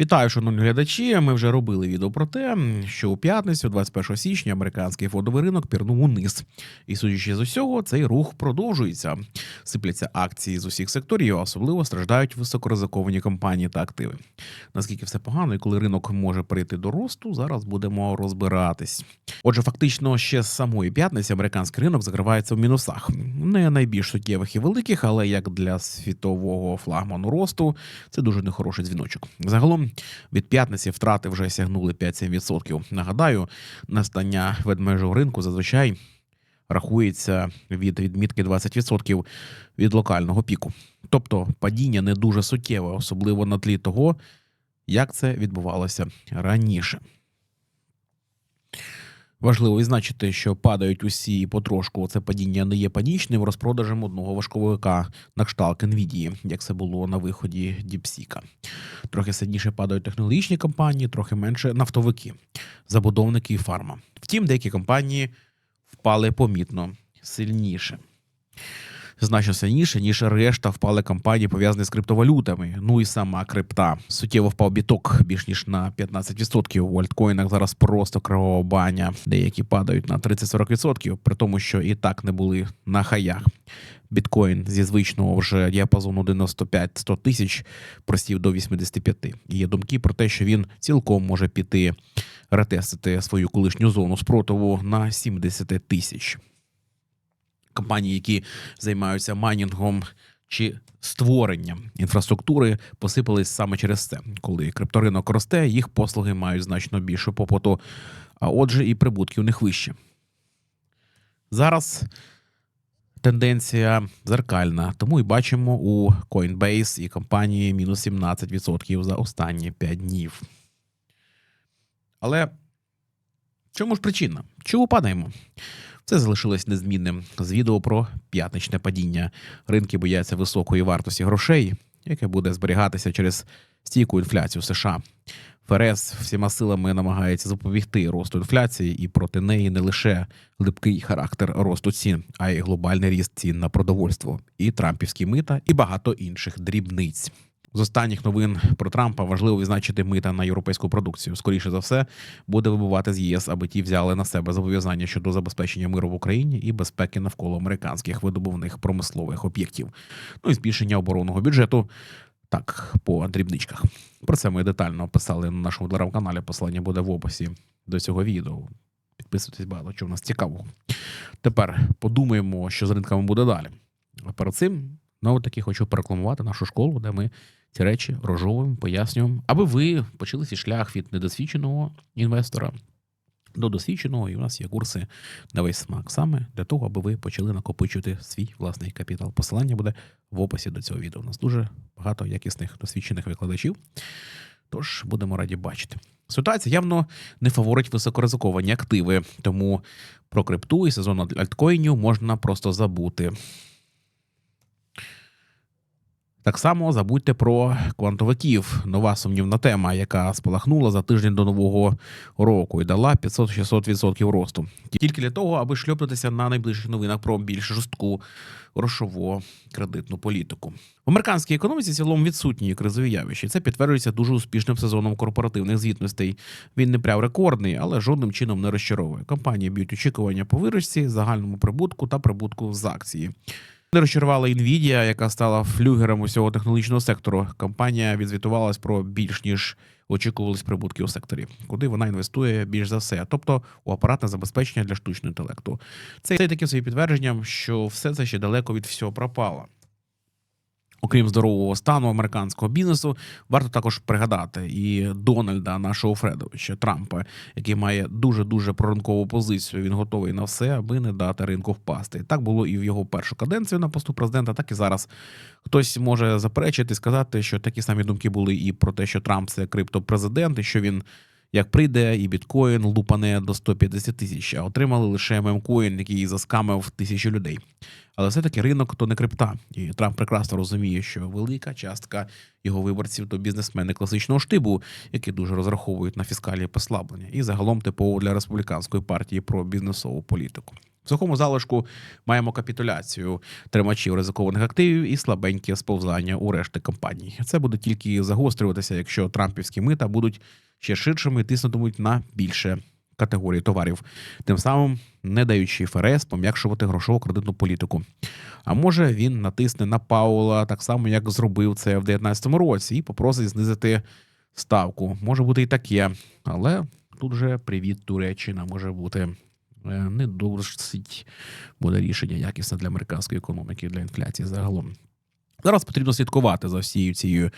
Вітаю, шановні глядачі. Ми вже робили відео про те, що у п'ятницю, 21 січня, американський фондовий ринок пірнув униз. І судячи з усього, цей рух продовжується. Сипляться акції з усіх секторів, особливо страждають високоризиковані компанії та активи. Наскільки все погано, і коли ринок може перейти до росту, зараз будемо розбиратись. Отже, фактично, ще з самої п'ятниці американський ринок закривається в мінусах. Не найбільш суттєвих і великих, але як для світового флагману росту, це дуже нехороший дзвіночок. Загалом від п'ятниці втрати вже сягнули 5-7%. Нагадаю, настання ведмежого ринку зазвичай рахується від відмітки 20% від локального піку. Тобто падіння не дуже суттєве, особливо на тлі того, як це відбувалося раніше. Важливо відзначити, що падають усі потрошку. Це падіння не є панічним розпродажем одного важковика на кшталт NVIDIA, як це було на виході Діпсіка. Трохи сильніше падають технологічні компанії, трохи менше нафтовики, забудовники і фарма. Втім, деякі компанії впали помітно сильніше. Значно сильніше, ніж решта впали компанії, пов'язані з криптовалютами. Ну і сама крипта. Суттєво впав біток більш ніж на 15%. У альткоїнах зараз просто кривава баня. Деякі падають на 30-40%, при тому, що і так не були на хаях. Біткоін зі звичного вже діапазону 95-100 тисяч просів до 85. І є думки про те, що він цілком може піти ретестити свою колишню зону спротиву на 70 тисяч. Компанії, які займаються майнінгом чи створенням інфраструктури, посипались саме через це. Коли крипторинок росте, їх послуги мають значно більшу попиту, а отже, і прибутки у них вищі. Зараз тенденція зеркальна, тому і бачимо у Coinbase і компанії мінус 17% за останні 5 днів. Але чому ж причина? Чому падаємо? Це залишилось незмінним з відео про п'ятничне падіння. Ринки бояться високої вартості грошей, яке буде зберігатися через стійку інфляцію США. ФРС всіма силами намагається запобігти росту інфляції, і проти неї не лише липкий характер росту цін, а й глобальний ріст цін на продовольство, і трампівські мита, і багато інших дрібниць. З останніх новин про Трампа важливо відзначити мита на європейську продукцію. Скоріше за все, буде вибувати з ЄС, аби ті взяли на себе зобов'язання щодо забезпечення миру в Україні і безпеки навколо американських видобувних промислових об'єктів. Ну і збільшення оборонного бюджету. Так, по дрібничках. Про це ми детально описали на нашому телеграм-каналі. Посилання буде в описі до цього відео. Підписуйтесь багато, що в нас цікавого. Тепер подумаємо, що з ринками буде далі. А перед цим знову таки хочу порекламувати нашу школу, де ми ці речі розжовуємо, пояснюємо, аби ви почали свій шлях від недосвідченого інвестора до досвідченого, і у нас є курси на весь смак саме для того, аби ви почали накопичувати свій власний капітал. Посилання буде в описі до цього відео. У нас дуже багато якісних досвідчених викладачів. Тож будемо раді бачити. Ситуація явно не фаворить високоризиковані активи, тому про крипту і сезон альткоїнів можна просто забути. Так само забудьте про квантовиків. Нова сумнівна тема, яка спалахнула за тиждень до нового року і дала 500-600% росту. Тільки для того, аби шльопнутися на найближчих новинах про більш жорстку грошову кредитну політику. В американській економіці в цілому відсутні кризові явища. Це підтверджується дуже успішним сезоном корпоративних звітностей. Він не прям рекордний, але жодним чином не розчаровує. Компанії б'ють очікування по виручці, загальному прибутку та прибутку з акції. Не розчарувала Nvidia, яка стала флюгером усього технологічного сектору. Компанія відзвітувалась про більш ніж очікувались прибутки у секторі, куди вона інвестує більш за все, тобто у апаратне забезпечення для штучного інтелекту. Це є таким своїм підтвердженням, що все це ще далеко від всього пропало. Окрім здорового стану американського бізнесу, варто також пригадати і Дональда, нашого Фредовича Трампа, який має дуже дуже проринкову позицію. Він готовий на все, аби не дати ринку впасти. Так було і в його першу каденцію на посту президента, так і зараз. Хтось може заперечити, сказати, що такі самі думки були і про те, що Трамп це криптопрезидент, і що він. Як прийде і біткоін лупане до 150 тисяч, а отримали лише мемкоін, який заскамив тисячу людей. Але все-таки ринок то не крипта. І Трамп прекрасно розуміє, що велика частка його виборців то бізнесмени класичного штибу, які дуже розраховують на фіскальні послаблення, і загалом типово для республіканської партії про бізнесову політику. В сухому залишку маємо капітуляцію тримачів ризикованих активів і слабеньке сповзання у решти компаній. Це буде тільки загострюватися, якщо трампівські мита будуть ще ширшими тиснутимуть на більше категорій товарів, тим самим не даючи ФРС пом'якшувати грошову кредитну політику. А може він натисне на Паула так само, як зробив це в 2019 році, і попросить знизити ставку. Може бути і таке, але тут же привіт Туреччина може бути. Е, Не досить буде рішення якісне для американської економіки, для інфляції загалом. Зараз потрібно слідкувати за всією цією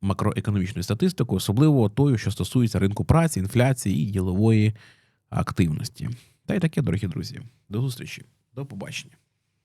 макроекономічною статистикою, особливо тою, що стосується ринку праці, інфляції і ділової активності. Та й таке, дорогі друзі. До зустрічі, до побачення.